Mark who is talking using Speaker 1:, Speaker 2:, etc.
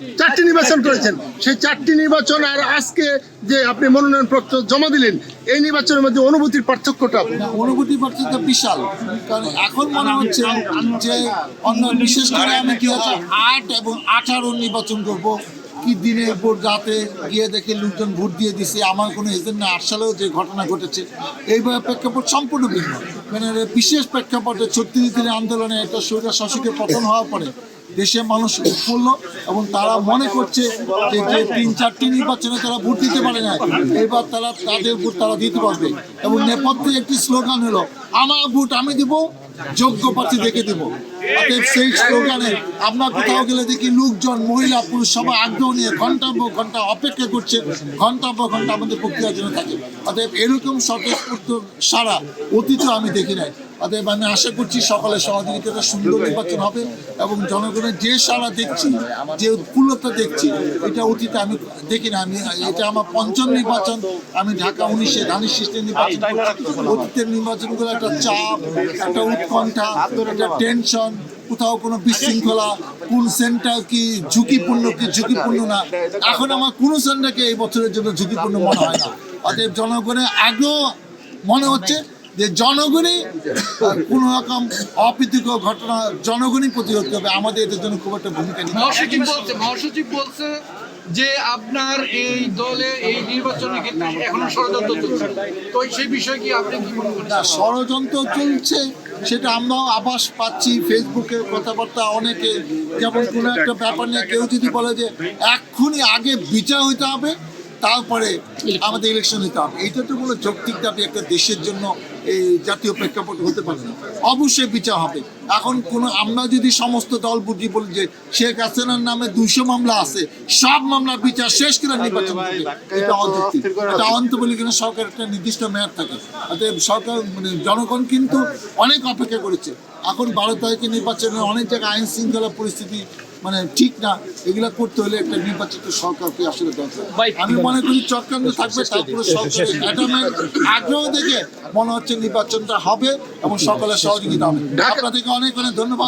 Speaker 1: চারটি নির্বাচন করেছেন। সেই চারটি নির্বাচন আর আজকে যে আপনি মনোনয়ন পত্র জমা দিলেন, এই নির্বাচনের মধ্যে অনুভূতির পার্থক্যটা
Speaker 2: অনুভূতি পার্থক্য বিশাল। কারণ এখন মনে হচ্ছে যে অন্য বিশেষ করে আমি কি হচ্ছে আট এবং আঠারো নির্বাচন করব। কি দিনের ভোট রাতে গিয়ে দেখে লোকজন ভোট দিয়ে দিছে, আমার কোনো এজেন্ট না আট সালেও যে ঘটনা ঘটেছে এইভাবে প্রেক্ষাপট সম্পূর্ণ ভিন্ন। মানে বিশেষ প্রেক্ষাপটে ছত্রিশ দিনের আন্দোলনে একটা সৈরা শাসকের পতন হওয়ার পরে দেশের মানুষ উৎফুল্ল এবং তারা মনে করছে যে যে তিন, চারটি নির্বাচনে তারা ভোট দিতে পারে না এবার তারা তাদের ভোট তারা দিতে পারবে। এবং নেপথ্যে একটি স্লোগান হলো, আমার ভোট আমি দিব, যোগ্য প্রার্থী দেখে দিব। অতএব সেই স্লোগানে আমরা কোথাও গেলে দেখি লোকজন, মহিলা, পুরুষ, সবাই আগ্রহ নিয়ে ঘণ্টা পর ঘণ্টা অপেক্ষা করছে ঘণ্টা পর ঘণ্টা আমাদের প্রক্রিয়ার জন্য থাকে। অতএব এরকম স্বতঃস্ফূর্ত সারা অতীত আমি দেখি নাই। অতএব আমি আশা করছি সকলের সহযোগিতাটা সুন্দর নির্বাচন হবে এবং জনগণের যে সারা দেখছি যে উৎফুল্লতা দেখছি এটা অতীতে আমি দেখি না আমি এটা আমার পঞ্চম নির্বাচন। আমি ঢাকা উনিশে ধানের সৃষ্টি নির্বাচন। অতীতের নির্বাচনগুলো একটা চাপ একটা উৎকণ্ঠা একটা টেনশন কোথাও কোনো বিশৃঙ্খলা কোন সেন্টার কি ঝুঁকিপূর্ণ কি ঝুঁকিপূর্ণ না। এখন আমার কোনো সেন্টারকে এই বছরের জন্য ঝুঁকিপূর্ণ মনে হয় না। অতএব জনগণের আগ্রহ মনে হচ্ছে যে জনগণই কোন রকম অপ্রীতিকর ঘটনা জনগণই প্রতিরোধ করবে আমাদের এদের জন্য খুব একটা ভূমিকা নিতে হবে না।
Speaker 3: মহাসচিব বলছে মহাসচিব বলছে যে আপনার এই দলে এই নির্বাচনের ক্ষেত্রে এখনও ষড়যন্ত্র চলছে। তো সেই বিষয়ে কি আপনি কি মনে
Speaker 2: না ষড়যন্ত্র চলছে সেটা আমরাও আভাস পাচ্ছি ফেসবুকে কথাবার্তা অনেকে যেমন কোনো একটা ব্যাপার নিয়ে কেউ যদি বলে যে এক্ষুনি আগে বিচার হইতে হবে তারপরে আমাদের ইলেকশন হতে হবে। এইটা তো কোনো যৌক্তিক দাবি একটা দেশের জন্য এই জাতীয় প্রেক্ষাপট হতে পারে না। অবশ্যই বিচার হবে। এখন কোন আমরা যদি সমস্ত দল বুঝি বলি যে শেখ হাসিনার নামে দুইশো মামলা আছে সব মামলার বিচার শেষ করে নির্বাচন এটা অযৌক্তিক। এটা অন্ত বলি কিনা সরকার একটা নির্দিষ্ট মেয়াদ থাকে। অতএব সরকার মানে জনগণ কিন্তু অনেক অপেক্ষা করেছে। এখন বারো তারিখে নির্বাচনের অনেক জায়গায় আইন শৃঙ্খলা পরিস্থিতি মানে ঠিক না এগুলা করতে হলে একটা নির্বাচিত সরকারকে আসলে দরকার। আমি মনে করি চক্রান্ত থাকবে তারপরে সরকারের আগ্রহ দেখে মনে হচ্ছে নির্বাচনটা হবে এবং সকলের সহযোগিতা হবে। আপনাদেরকে অনেক অনেক ধন্যবাদ।